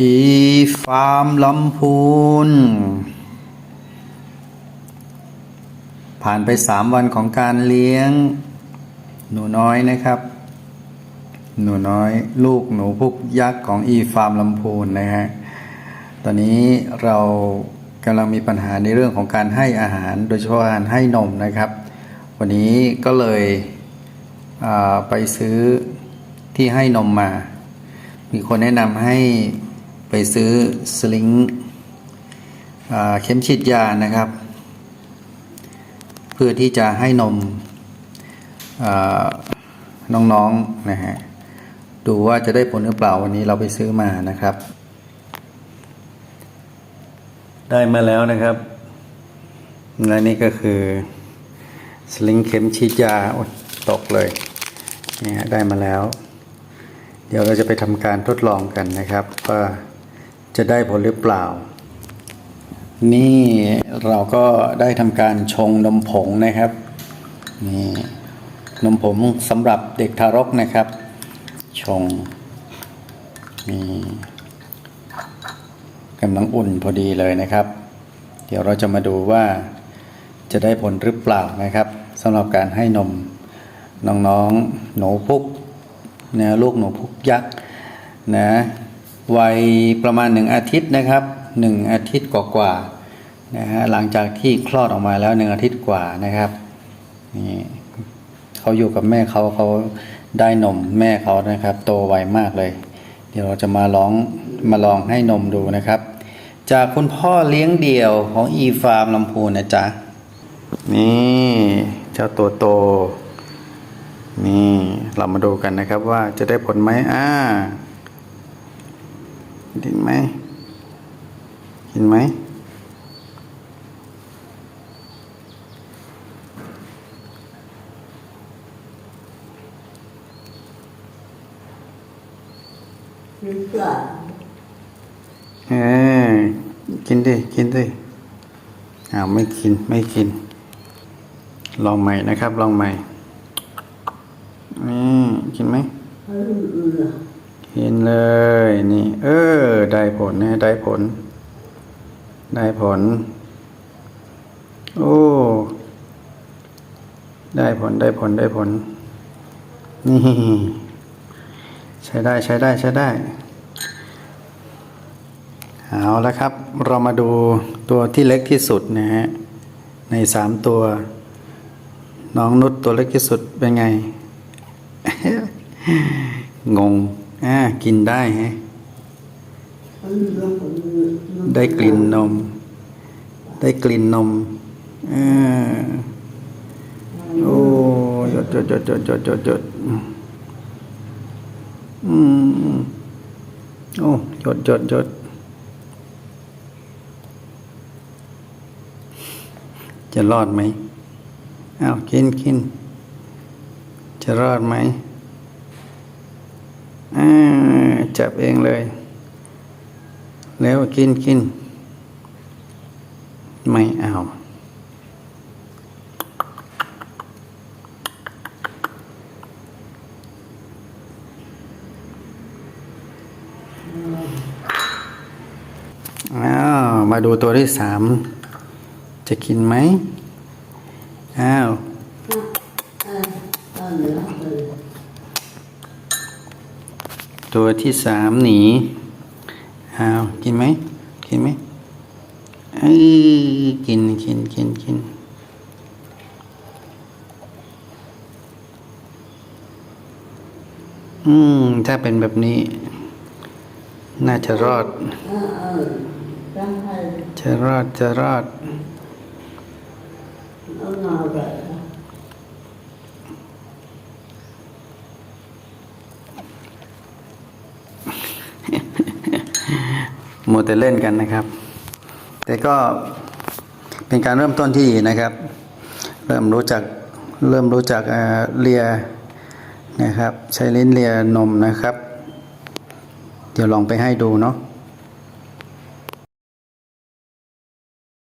อีฟาร์มลำพูน ผ่านไปสามวันของการเลี้ยง หนูน้อยนะครับ หนูน้อยลูกหนูพุกยักษ์ของอีฟาร์มลำพูนนะฮะ ตอนนี้เรากำลังมีปัญหาในเรื่องของการให้อาหาร โดยเฉพาะการให้นมนะครับ วันนี้ก็เลยไปซื้อที่ให้นมมา มีคนแนะนำให้ ไปซื้อสลิงเข็มฉีดยานะครับ เพื่อที่จะให้นมน้องๆนะฮะดูว่าจะได้ผลหรือเปล่าวันนี้เราไปซื้อมานะครับ ได้มาแล้วนะครับและนี่ก็คือสลิงเข็มฉีดยาตกเลยนี่ฮะได้มาแล้ว เดี๋ยวเราจะไปทำการทดลองกันนะครับว่า จะได้ผลหรือเปล่า นี่เราก็ได้ทำการชงนมผงนะครับนี่นมผงสำหรับเด็กทารกนะครับ ชงนี่กำลังอุ่นพอดีเลยนะครับ เดี๋ยวเราจะมาดูว่าจะได้ผลหรือเปล่านะครับสำหรับการให้นมน้องๆหนูพุกนะลูกหนูพุกยักษ์นะ วัยประมาณหนึ่งอาทิตย์นะครับหนึ่งอาทิตย์กว่าๆนะฮะหลังจากที่คลอดออกมาแล้วหนึ่งอาทิตย์กว่านะครับนี่เขาอยู่กับแม่เขาเขาได้นมแม่เขานะครับ โตไวมากเลย เดี๋ยวเราจะมาลองมาลองให้นมดูนะครับ จากคุณพ่อเลี้ยงเดี่ยวของอีฟาร์มลำพูนนะจ๊ะนี่เจ้าตัวโต นี่เรามาดูกันนะครับว่าจะได้ผลไหมอ่า เห็นไหมเห็นไหมหรือเปล่าเออกินดิ กินดิอ้าวไม่กิน ไม่กิน ลองใหม่นะครับ ลองใหม่นี่กินไหมเออเออ กินเลยนี่ เออ ได้ผลนะได้ผล ได้ผล โอ้ ได้ผลได้ผลได้ผล นี่ ใช้ได้ใช้ได้ใช้ได้เอาละครับ เรามาดูตัวที่เล็กที่สุดนะฮะในสามตัว น้องนุชตัวเล็กที่สุดเป็นไง งง อ่ากินได้ฮะได้กลิ่นนม ได้กลิ่นนมอ่าโอ้หยดหยดหยดหยดหยดหยดหยดอืมโอ้หยดหยดหยดจะรอดไหมอ้าวกินกินจะรอดไหม จับเองเลย แล้วกินกิน ไม่เอาอ้าวมาดูตัวที่สาม จะกินไหมอ้าวเออเหลือเออ ตัวที่สามหนีอ้าวกินไหมกินไหมเอ้ยกินกินกินกินอืม ถ้าเป็นแบบนี้ น่าจะรอดเออเออตั้งให้จะรอดจะรอด เอาเงาเลย มัวแต่เล่นกันนะครับ แต่ก็เป็นการเริ่มต้นที่ดีนะครับ เริ่มรู้จักเริ่มรู้จักเอ่อเลียนะครับ ใช้ลิ้นเลียนมนะครับ เดี๋ยวลองไปให้ดูเนาะ